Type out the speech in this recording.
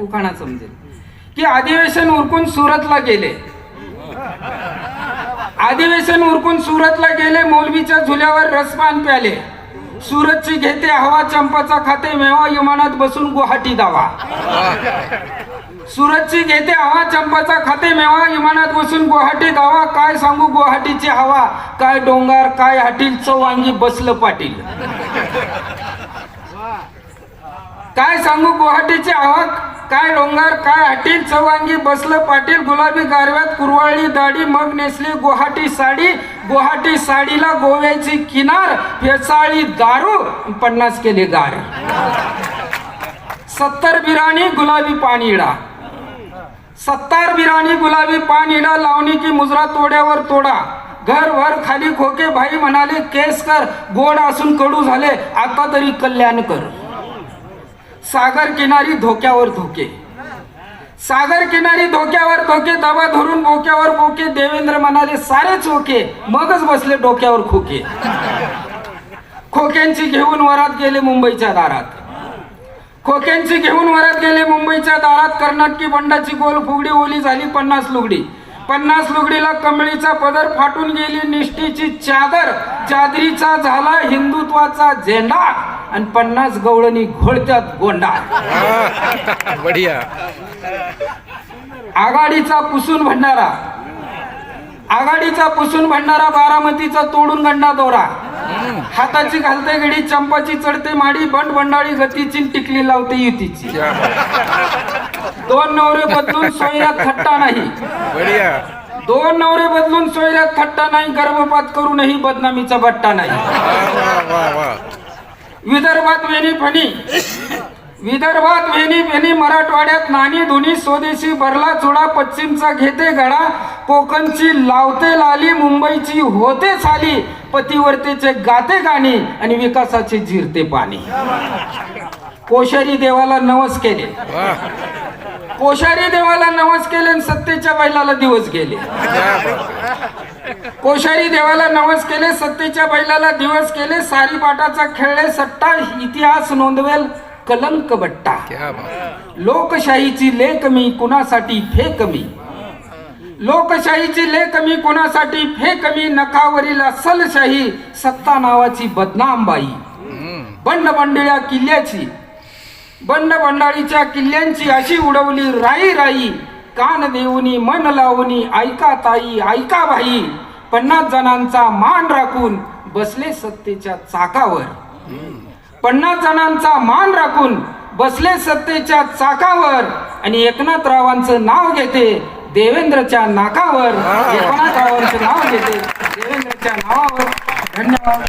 उखाणा समजेल की अधिवेशन उरकून सुरतला गेले. अधिवेशन उरकून सुरतला गेले मौलवीच्या झुल्यावर रसपान प्याले. सुरतची घेते हवा चंपाचा खाते मेवा विमानात बसून गुवाहाटी दावा. सुरतची घेते हवा चंपाचा खाते मेवा विमानात बसून गुवाहाटी दावा. काय सांगू गुवाहाटीची हवा? काय डोंगर काय हाटील चौवांगी बसलं पाटील. काय सांगू गुवाहाटीची हवा? काय डोंगर काय हाटील चवांगी बसलं पाटील गुलाबी गारव्यात कुरवाळी दाढी मग नेसली गुवाहाटी साडी गुवाहाटी साडीला गोव्याची किनार फेसाळी दारू पन्नास केले गार. सत्तर बिराणी गुलाबी पाणीडा सत्तार बिराणी गुलाबी पाणीडा लावणी की मुजरा तोड्यावर तोडा. घर वर खाली खोके भाई म्हणाले केस कर गोड असून कडू झाले आता तरी कल्याण कर. सागर किनारी धोक्यावर धोके. सागर किनारी धोक्यावर धोके दबा धरून बोक्यावर बोके देवेंद्र म्हणाले सारे चोके मगच बसले डोक्यावर खोके. खोक्यांची घेऊन वरात गेले मुंबईच्या दारात. खोक्यांची घेऊन वरात गेले मुंबईच्या दारात कर्नाटकी बंडाची गोल फुगडी ओली झाली पन्नास लुगडी. पन्नास लुगडीला कमळीचा पदर फाटून गेली निष्ठीची चादर चादरीचा झाला हिंदुत्वाचा झेंडा. आणि पन्नास गवळणी घोळत्यात गोंडा बढिया. आघाडीचा पुसून भंडारा. आघाडीचा पुसून भंडारा बारामतीचा तोडून गंडा दोरा. हाताची घालते घडी चंपाची चढते माडी बंड बंडाळी गतीची टिकली लावते युतीची. दोन नवरे बदलून सोयऱ्यात थट्टा नाही. बढिया. दोन नवरे बदलून सोयऱ्यात थट्टा नाही गर्भपात करूनही बदनामीचा बट्टा नाही. विदर्भात वेणी फणी. विदर्भात वेणी फेणी मराठवाड्यात नाणी धुनी स्वदेशी भरला चुडा पश्चिमचा घेते घडा कोकणची लावते लाली मुंबईची होते साली पतिवर्तेचे गाते गाणी आणि विकासाचे जिरते पाणी. कोशारी देवाला नवस केले. कोशारी देवाला नवस केले आणि सत्तेच्या बैलाला दिवस गेले. कोशारी देवाला नवस केले सत्तेच्या बैलाला दिवस केले सारी पाटाचा खेळले सट्टा इतिहास नोंदवेल कलंक बट्टा. लोकशाहीची लेख मी कुणासाठी फेक मी लोकशाहीची लेख मी कुणासाठी फेक मी नखावरील असलशाही सत्ता नावाची बदनाम बाई बंड बंडिळ्या किल्ल्याची बंड बंडाळीच्या किल्ल्यांची अशी उडवली राई राई कान देऊनी मन लावूनी ऐका ताई ऐका भाई. पन्नास जणांचा मान राखून बसले सत्तेच्या चाकावर. पन्नास जणांचा मान राखून बसले सत्तेच्या चाकावर आणि एकनाथरावांचं नाव घेते देवेंद्रच्या नाकावर. एकनाथरावांचं नाव घेते देवेंद्रच्या नावावर. धन्यवाद.